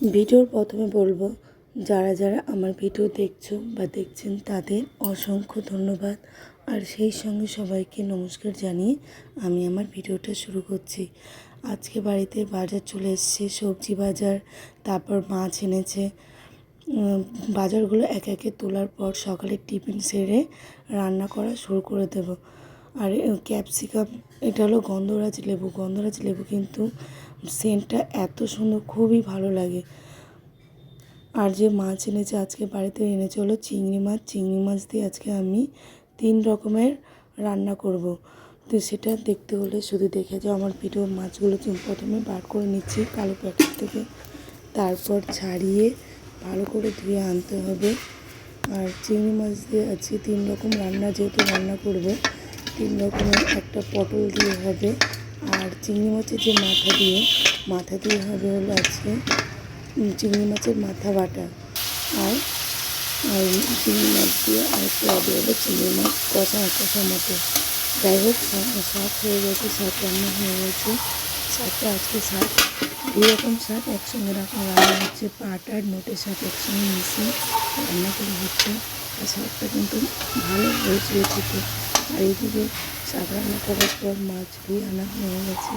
ভিডিওর প্রথমে বলব, যারা যারা আমার ভিডিও দেখছ বা দেখছেন, তাদের অসংখ্য ধন্যবাদ। আর সেই সঙ্গে সবাইকে নমস্কার জানিয়ে আমি আমার ভিডিওটা শুরু করছি। আজকে বাড়িতে বাজার চলে এসছে, সবজি বাজার, তারপর মাছ এনেছে। বাজারগুলো এক একে তোলার পর সকালে টিফিন সেরে রান্না করা শুরু করে দেব। আর, ক্যাপসিকাম, এটা হলো গন্ধরাজ লেবু। গন্ধরাজ লেবু কিন্তু সেন্টটা এত সুন্দর, খুবই ভালো লাগে। আর যে মাছ এনেছে আজকে বাড়িতে এনেছে হলো চিংড়ি মাছ। চিংড়ি মাছ দিয়ে আজকে আমি তিন রকমের রান্না করব। তো সেটা দেখতে হলে শুধু দেখে যাও। আমার ভিডিও মাছগুলো প্রথমে বার করে নিচ্ছি কালো প্যাকেট থেকে। তারপর ছাড়িয়ে ভালো করে ধুয়ে আনতে হবে। আর চিংড়ি মাছ দিয়ে আজকে তিন রকম রান্না, যেহেতু রান্না করব, তিন রকমের একটা পটল দিয়ে হবে। আর চিংড়ি মাছের যে মাথা দিয়ে মাথা দিয়ে হবে হলো আজকে চিংড়ি মাছের মাথা বাটা। আর আর চিংড়ি মাছ দিয়ে আরেকটা হবে হলো চিংড়ি মাছ কষা কষা মতো। যাই হোক শাক হয়ে গেছে, শাক রান্না হয়ে গেছে। শাকটা আজকে শাক, দুই রকম শাক, একসঙ্গে রাখা রান্না হচ্ছে পাট আর নোটের শাক একসঙ্গে মিশিয়ে রান্না করে হচ্ছে। আর শাকটা কিন্তু ভালো হয়েছিল খেতে আর এইদিকে রান্না করার পর মাছ আনা হয়ে গেছে।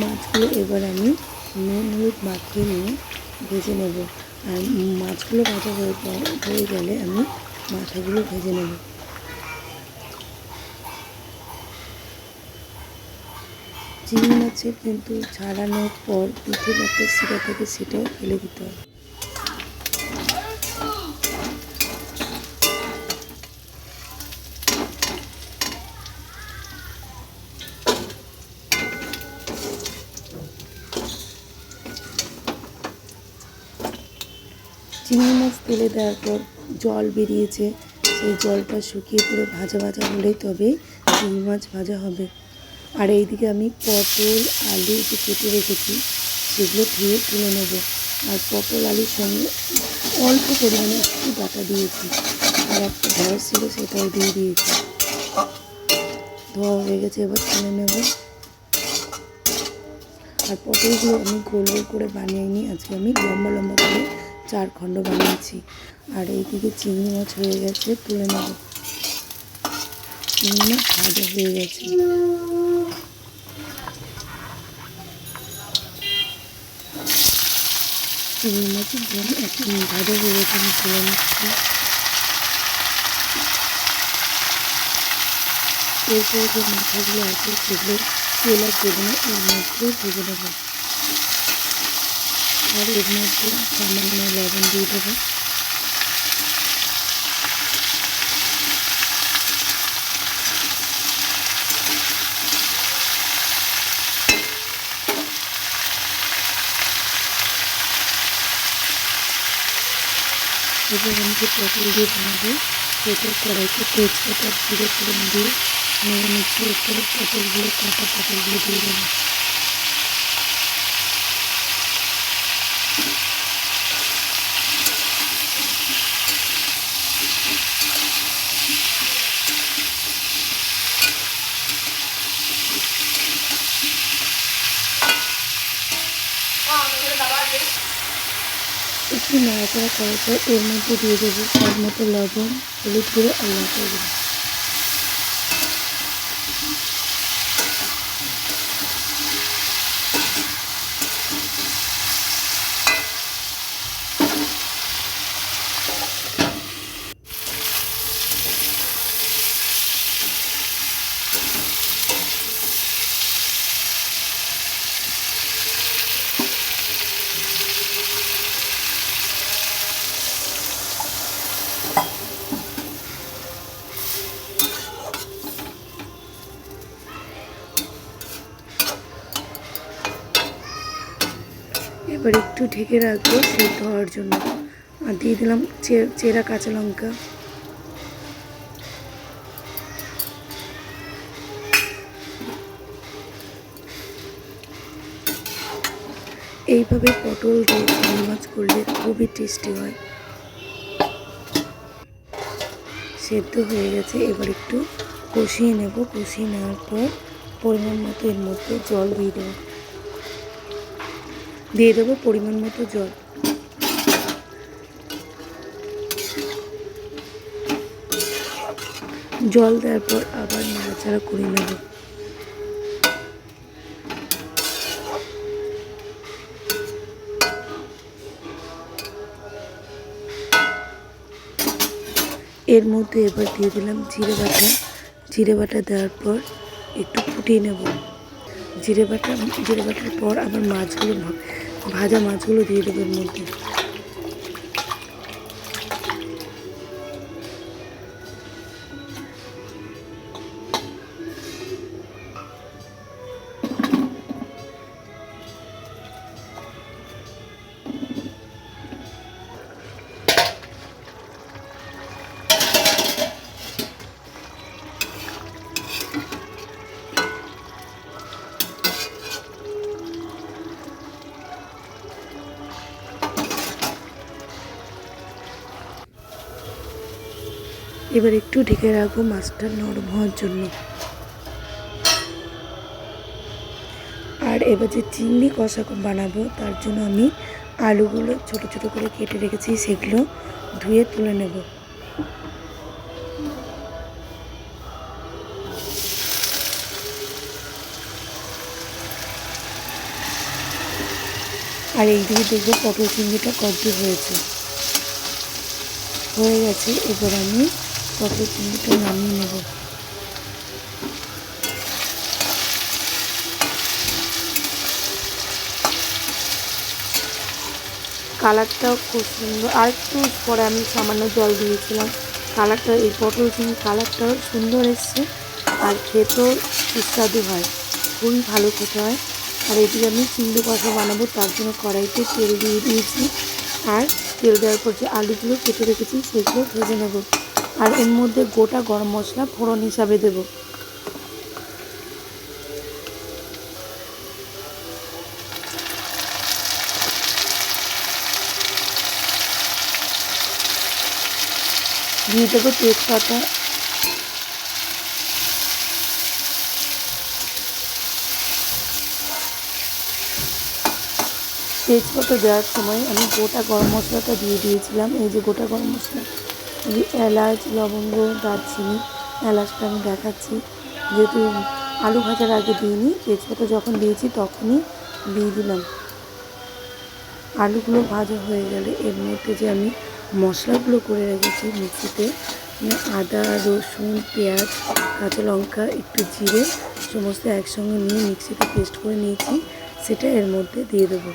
মাছগুলো এবার আমি নুন, হলুদ মাখিয়ে নিয়ে ভেজে নেব। আর মাছগুলো ভাজা হয়ে হয়ে গেলে আমি মাথাগুলো ভেজে নেব। চিংড়ি মাছের কিন্তু ছাড়ানোর পর পিঠের একটা শিরা থেকে সেটাও ফেলে দিতে হবে। চিংড়ি মাছ তেলে দেওয়ার পর জল বেরিয়েছে। সেই জলটা শুকিয়ে পুরো ভাজা ভাজা হলেই তবে চিংড়ি মাছ ভাজা হবে। আর এইদিকে আমি পটল, আলু যে কেটে রেখেছি, সেগুলো ধুয়ে তুলে নেব। আর পটল, আলুর সঙ্গে অল্প পরিমাণে একটু বাটা দিয়েছি। আর একটা ঢেঁড়স ছিল সেটাও দিয়ে দিয়েছি। ধোয়া হয়ে গেছে, এবার তুলে নেব। আর পটলগুলো আমি গোল গোল করে বানিয়ে নিই। আজকে আমি লম্বা লম্বা করে চার খণ্ড বানিয়েছি। আর এইদিকে চিংড়ি মাছ হয়ে গেছে, তুলে নেব। চিংড়ি মাছ ভাজা হয়ে গেছে। চিংড়ি মাছের জন্য এক ভাজা হয়ে গেছে, আমি তুলে নিচ্ছি। এরপরে যে মাথাগুলো আছে, সেগুলো তেল আর দেবো না এর মধ্যেই ভেজে নেব। আর এর মধ্যে সামান্য লবণ দিয়ে দেবো। এবার আমি পটল দিয়ে বানাবো সেটা কড়াইতে তেজপাতা দিয়ে নেড়ে নিচ্ছি পটলগুলো, কাটা পটলগুলো দিয়ে দেবো। একটু নাড়াচাড়া করার পর এর মধ্যে দিয়ে দেবো স্বাদ মতো লবণ, হলুদ গুঁড়ো আর লঙ্কা গুঁড়ো এবার একটু ঢেকে রাখব সেদ্ধ হওয়ার জন্য। আর দিয়ে দিলাম চেরা কাঁচা লঙ্কা। এইভাবে পটল দিয়ে চিংড়ি মাছ করলে খুবই টেস্টি হয়। সেদ্ধ হয়ে গেছে, এবার একটু কষিয়ে নেব। কষিয়ে নেওয়ার পর পরিমাণ মতো এর মধ্যে জল দিয়ে দেবো। দিয়ে দেবো পরিমাণ মতো জল। জল দেওয়ার পর আবার নাড়াচাড়া করে নেব। এর মধ্যে এবার দিয়ে দিলাম জিরে বাটা। জিরে বাটা দেওয়ার পর একটু ফুটিয়ে নেব। জিরে বাটা জিরে বাটার পর আবার মাছগুলো ভাজা মাছগুলো দিয়ে দেবো মধ্যে। এবার একটু ঢেকে রাখব মাছটা নরম হওয়ার জন্য। আর এবার যে চিংড়ি কষা বানাবো, তার জন্য আমি আলুগুলো ছোট ছোট করে কেটে রেখেছি, সেগুলো ধুয়ে তুলে নেব। আর এইদিকে দেখব পটল চিংড়িটা কত হয়েছে। হয়ে গেছে, এবার আমি পটল চিংড়িটা নামিয়ে নেব। কালারটাও খুব সুন্দর। আর একটু পরে আমি সামান্য জল দিয়েছিলাম। কালারটা, এই পটল চিংড়ি কালারটাও সুন্দর এসছে। আর খেতেও সুস্বাদু হয়। খুবই ভালো খেতে হয়। আর এটি আমি চিংড়ি কষা বানাবো, তার জন্য কড়াইতে তেল দিয়ে দিয়েছি। আর তেল দেওয়ার পর যে আলুগুলো কেটে রেখেছি, সেগুলো ভেজে নেব। আর এর মধ্যে গোটা গরম মশলা ফোড়ন হিসাবে দেব। দিয়ে দেবো তেজপাতা। তেজপাতা দেওয়ার সময় আমি গোটা গরম মশলাটা দিয়ে দিয়েছিলাম। এই যে গোটা গরম মশলা। এলাচ, লবঙ্গ, দারচিনি এলাচটা আমি দেখাচ্ছি। যেহেতু আলু ভাজার আগে দিইনি, তেজপাতা যখন দিয়েছি তখনই দিয়ে দিলাম। আলুগুলো ভাজা হয়ে গেলে এর মধ্যে যে আমি মশলাগুলো করে রেখেছি মিক্সিতে মানে আদা, রসুন, পেঁয়াজ, কাঁচা লঙ্কা, একটু জিরে, সমস্ত একসঙ্গে নিয়ে মিক্সিতে পেস্ট করে নিয়েছি, সেটা এর মধ্যে দিয়ে দেবো।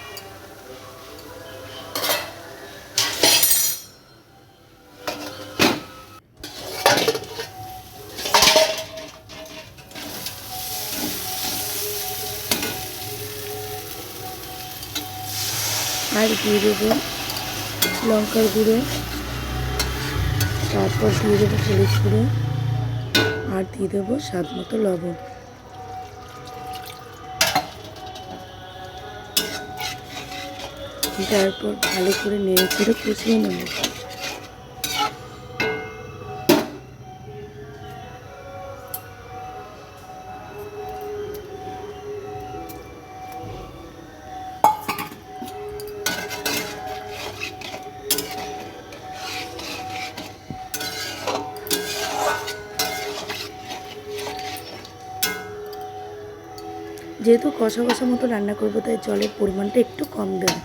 দিয়ে দেবো। লঙ্কার গুঁড়ো। তারপর দিয়ে দেবো হলুদ গুঁড়ো। আর দিয়ে দেবো স্বাদ মতো লবণ। তারপর ভালো করে নেড়ে চেড়ে কষিয়ে নেব। যেহেতু কষা কষা মতো রান্না করব, তাই জলের পরিমাণটা একটু কম দেবো।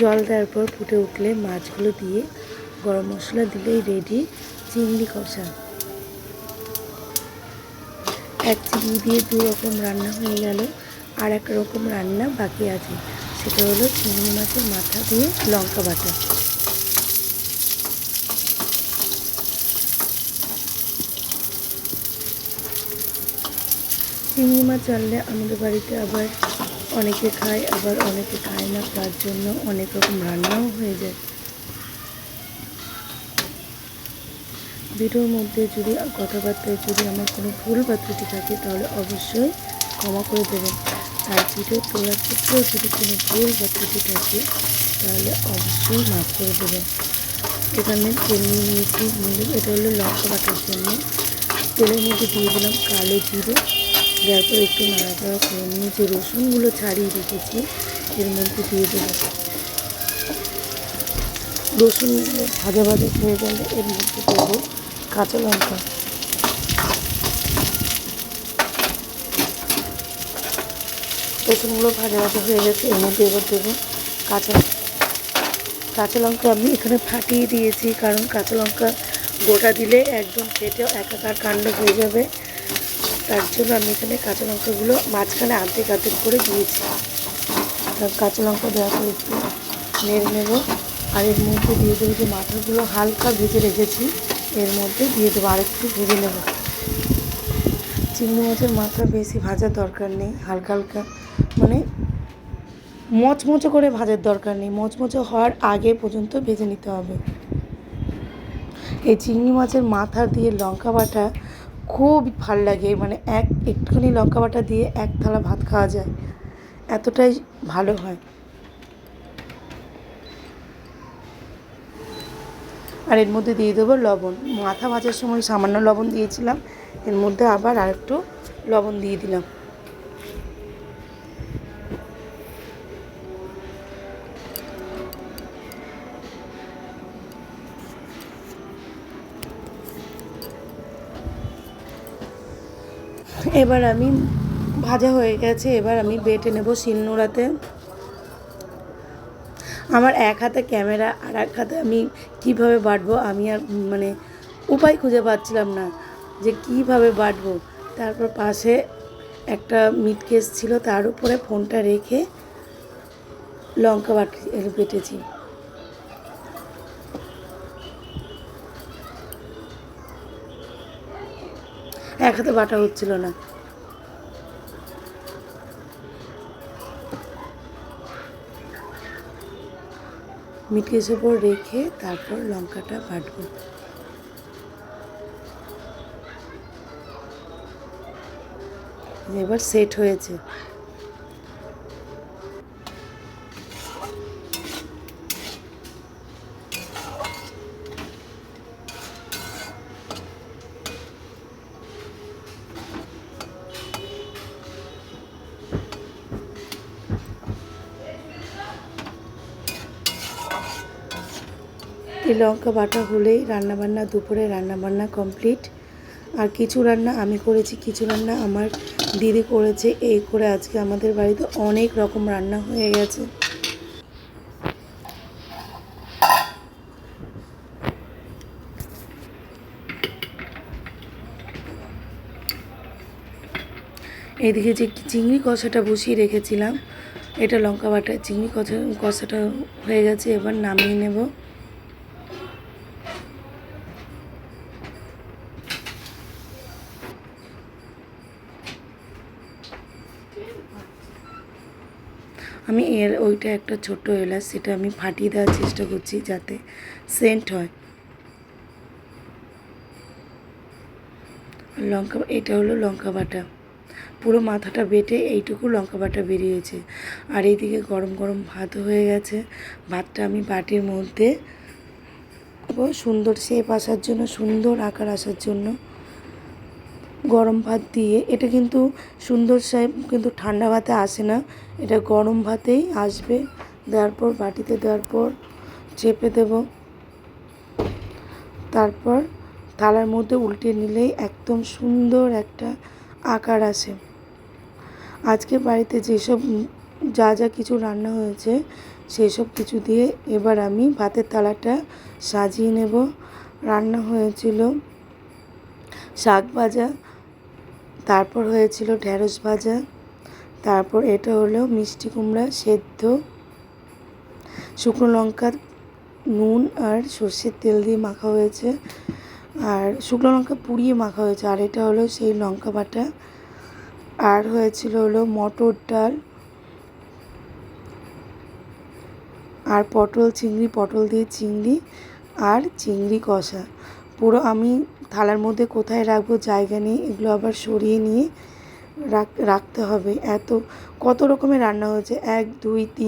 জল দেওয়ার পর ফুটে উঠলে মাছগুলো দিয়ে গরম মশলা দিলেই রেডি চিংড়ি কষা। এক চিংড়ি দিয়ে দু রকম রান্না হয়ে গেল। আর এক রকম রান্না বাকি আছে। সেটা হলো চিংড়ি মাছের মাথা দিয়ে লঙ্কা বাটা। চিংড়ি মাছ আনলে আমাদের বাড়িতে আবার অনেকে খায়, আবার অনেকে খায় না, তার জন্য অনেক রকম রান্নাও হয়ে যায়। ভিডিওর মধ্যে যদি কথাবার্তায় যদি আমার কোনো ভুল বা ত্রুটি থাকে, তাহলে অবশ্যই ক্ষমা করে দেবেন। আর ভিডিও তোলার ক্ষেত্রেও যদি কোনো ভুল বা ত্রুটি থাকে, তাহলে অবশ্যই মাফ করে দেবেন। এখানে তেল নিয়ে নিয়েছি। এটা হলো লঙ্কা বাটার জন্য। তেলের মধ্যে দিয়ে দিলাম কালো জিরে। দেওয়ার পর একটু নাড়াচাড়া করে নিয়ে যে রসুনগুলো ছাড়িয়ে রেখেছি, এর মধ্যে দিয়ে দেবো। রসুনগুলো ভাজা ভাজা হয়ে গেলে এর মধ্যে দেবো কাঁচা লঙ্কা। রসুনগুলো ভাজা ভাজা হয়ে গেছে, এর মধ্যে এবার দেবো কাঁচা কাঁচা লঙ্কা আমি এখানে ফাটিয়ে দিয়েছি, কারণ কাঁচা লঙ্কা গোটা দিলে একদম ফেটে একাকার কাণ্ড হয়ে যাবে। তার জন্য আমি এখানে কাঁচা লঙ্কাগুলো মাঝখানে আর্ধেক আর্ধেক করে দিয়েছি। কাঁচা লঙ্কা দেওয়ার পর একটু নেড়ে নেব। আর এর মধ্যে দিয়ে দেবো যে মাথাগুলো হালকা ভেজে রেখেছি, এর মধ্যে দিয়ে দেবো আরেকটু ভেজে নেব। চিংড়ি মাছের মাথা বেশি ভাজার দরকার নেই, হালকা হালকা মানে মচমচে করে ভাজার দরকার নেই, মচমচে হওয়ার আগে পর্যন্ত ভেজে নিতে হবে। এই চিংড়ি মাছের মাথা দিয়ে লঙ্কা বাটা খুব ভালো লাগে মানে এক একটুখানি লঙ্কা বাটা দিয়ে এক থালা ভাত খাওয়া যায়, এতটাই ভালো হয়। আর এর মধ্যে দিয়ে দেবো লবণ। মাথা ভাজার সময় সামান্য লবণ দিয়েছিলাম, এর মধ্যে আবার আরেকটু লবণ দিয়ে দিলাম। এবার আমি ভাজা হয়ে গেছে, এবার আমি বেটে নেব শিলনোড়াতে। আমার এক হাতে ক্যামেরা, আর এক হাতে আমি কীভাবে বাটবো, আমি আর মানে উপায় খুঁজে পাচ্ছিলাম না যে কীভাবে বাটবো। তারপর পাশে একটা মিট কেস ছিল, তার উপরে ফোনটা রেখে লঙ্কা বাট বেটেছি। এক হাতে বাটা হচ্ছিল না। মিটকেসের উপর রেখে তারপর লঙ্কাটা বাটবো। এবার সেট হয়েছে। এই লঙ্কা বাটা হলেই রান্নাবান্না, দুপুরে রান্নাবান্না কমপ্লিট। আর কিছু রান্না আমি করেছি, কিছু রান্না আমার দিদি করেছে। এই করে আজকে আমাদের বাড়িতে অনেক রকম রান্না হয়ে গেছে। এদিকে যে চিংড়ি কষাটা বসিয়ে রেখেছিলাম, এটা লঙ্কা বাটা, চিংড়ি কষা কষাটা হয়ে গেছে, এবার নামিয়ে নেব আমি এর ওইটা একটা ছোট এলাচ, সেটা আমি ফাটিয়ে দেওয়ার চেষ্টা করছি যাতে সেন্ট হয়। লঙ্কা, এটা হলো লঙ্কা বাটা। পুরো মাথাটা বেটে এইটুকু লঙ্কা বাটা বেরিয়েছে। আর এইদিকে গরম গরম ভাত হয়ে গেছে। ভাতটা আমি বাটির মধ্যে সুন্দর শেপ আসার জন্য, সুন্দর আকার আসার জন্য। গরম ভাত দিয়ে। এটা কিন্তু সুন্দর সাহেব, কিন্তু ঠান্ডা ভাতে আসে না। এটা গরম ভাতেই আসবে। দেওয়ার পর, বাটিতে দেওয়ার পর, চেপে দেব। তারপর থালার মধ্যে উল্টে নিলেই একদম সুন্দর একটা আকার আসে। আজকে বাড়িতে যেসব যা যা কিছু রান্না হয়েছে সেই সব কিছু দিয়ে এবার আমি ভাতের থালাটা সাজিয়ে নেব। রান্না হয়েছিল শাক ভাজা তারপর হয়েছিল ঢ্যাঁড়স ভাজা, তারপর এটা হলো মিষ্টি কুমড়া সেদ্ধ, শুকনো লঙ্কা, নুন আর সর্ষের তেল দিয়ে মাখা হয়েছে। আর শুকনো লঙ্কা পুড়িয়ে মাখা হয়েছে, আর এটা হলো সেই লঙ্কা বাটা। আর হয়েছিল হলো মটর ডাল, আর পটল, চিংড়ি, পটল দিয়ে চিংড়ি আর চিংড়ি কষা। পুরো আমি থালার মধ্যে কোথায় রাখব, জায়গা নেই, এগুলো আবার সরিয়ে নিয়ে রাখতে হবে। এত, কত রকমের রান্না হয়েছে? এক, দুই, তিন